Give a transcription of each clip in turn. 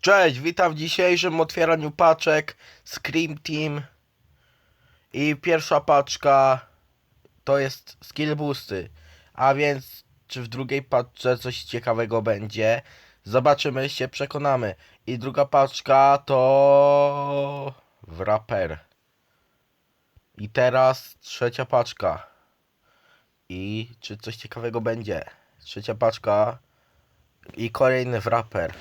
Cześć, witam w dzisiejszym otwieraniu paczek Scream Team. I pierwsza paczka to jest skill boosty, a więc czy w drugiej paczce coś ciekawego będzie, zobaczymy się przekonamy. I druga paczka to wrapper i teraz trzecia paczka. I czy coś ciekawego będzie, trzecia paczka i kolejny wrapper.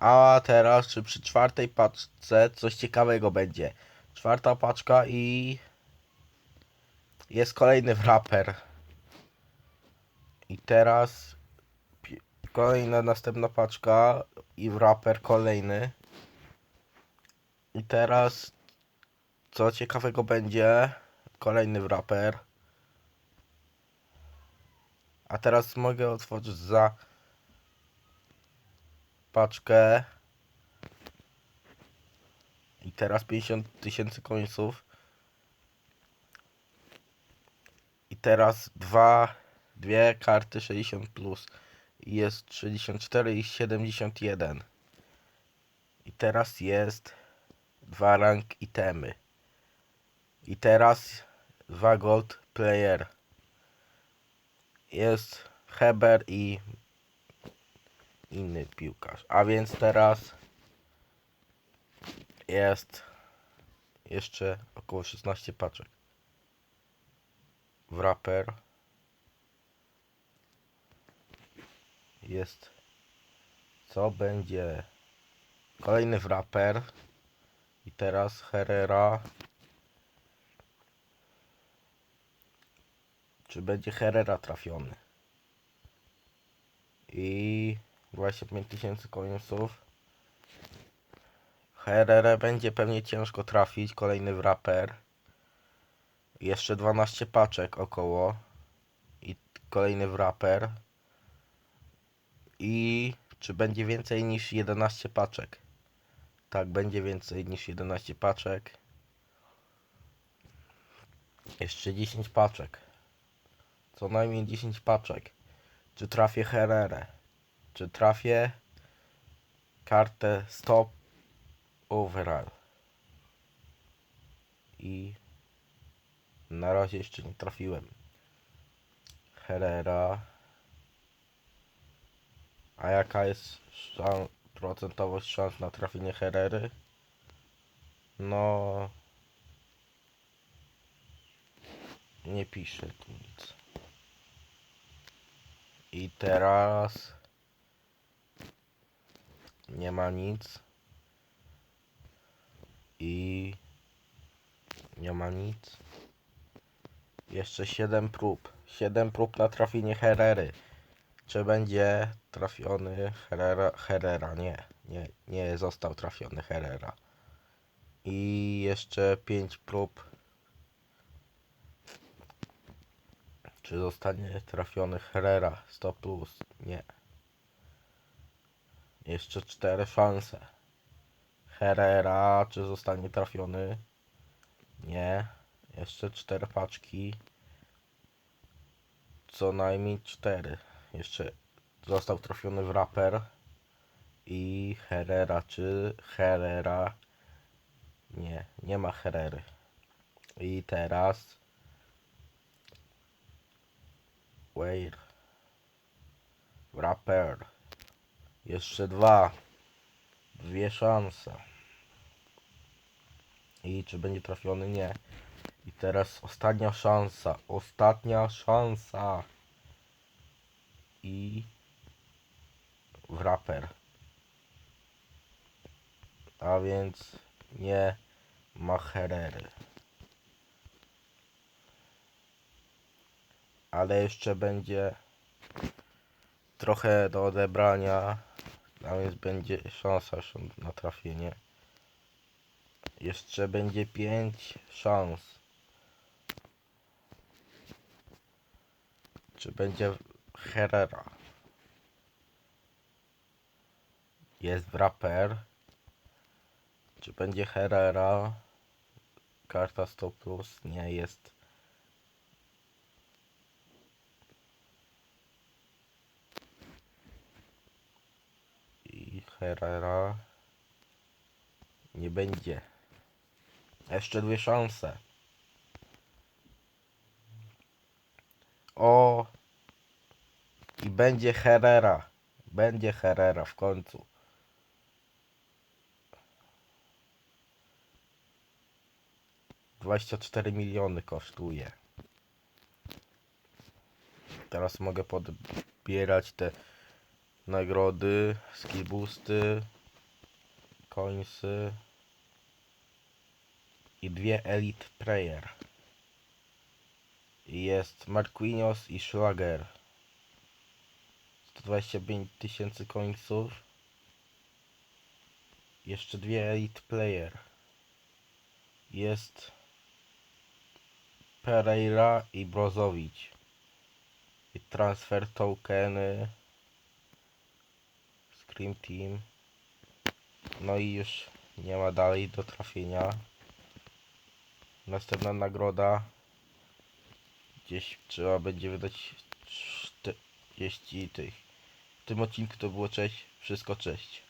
A teraz, czy przy czwartej paczce coś ciekawego będzie? Czwarta paczka i jest kolejny wrapper. I teraz kolejna następna paczka i wrapper kolejny. I teraz co ciekawego będzie? Kolejny wrapper. A teraz mogę otworzyć za paczkę. I teraz 50 tysięcy końców. I teraz dwa, dwie karty 60 plus. I jest 64 i 71. I teraz jest dwa rank itemy. I teraz dwa gold player. Jest Heber i inny piłkarz. A więc teraz jest jeszcze około 16 paczek. Wrapper jest. Co będzie? Kolejny wrapper i teraz Herrera. Czy będzie Herrera trafiony? I 25 tysięcy końców. Herrera będzie pewnie ciężko trafić. Kolejny wrapper. Jeszcze 12 paczek około. I kolejny wrapper. I czy będzie więcej niż 11 paczek? Tak, będzie więcej niż 11 paczek. Jeszcze 10 paczek. Co najmniej 10 paczek. Czy trafię Herrerę? Czy trafię kartę stop overall? I na razie jeszcze nie trafiłem. Herrera. A jaka jest szan procentowość szans na trafienie Herrery? No. Nie pisze tu nic. I teraz nie ma nic. I nie ma nic. Jeszcze 7 prób. 7 prób na trafienie Herrery. Czy będzie trafiony Herrera? Herrera? Nie, nie, nie został trafiony Herrera. I jeszcze 5 prób. Czy zostanie trafiony Herrera 100 plus? Nie. Jeszcze cztery szanse. Herrera, czy zostanie trafiony? Nie. Jeszcze cztery paczki. Co najmniej cztery. Jeszcze został trafiony w raper. I Herrera, czy Herrera? Nie, nie ma Herrery. I teraz. Wait. Rapper. Jeszcze dwa. Dwie szanse. I czy będzie trafiony? Nie. I teraz ostatnia szansa. Ostatnia szansa. I wrapper. A więc nie ma Herrery. Ale jeszcze będzie trochę do odebrania. A więc będzie szansa na trafienie. Jeszcze będzie 5 szans. Czy będzie Herrera? Jest wrapper. Czy będzie Herrera? Karta 100 plus? Nie jest. I Herrera. Nie będzie. Jeszcze dwie szanse. O! I będzie Herrera. Będzie Herrera w końcu. Dwadzieścia cztery miliony kosztuje. Teraz mogę podbierać te nagrody, skill boosty, coinsy i dwie elite prayer. Jest Marquinhos i Schlager. 125 tysięcy coinsów. Jeszcze dwie elite player. Jest Pereira i Brozowicz. I transfer tokeny. Scream Team. No i już nie ma dalej do trafienia. Następna nagroda. Gdzieś trzeba będzie wydać 40 tych. W tym odcinku to było cześć. Wszystko cześć.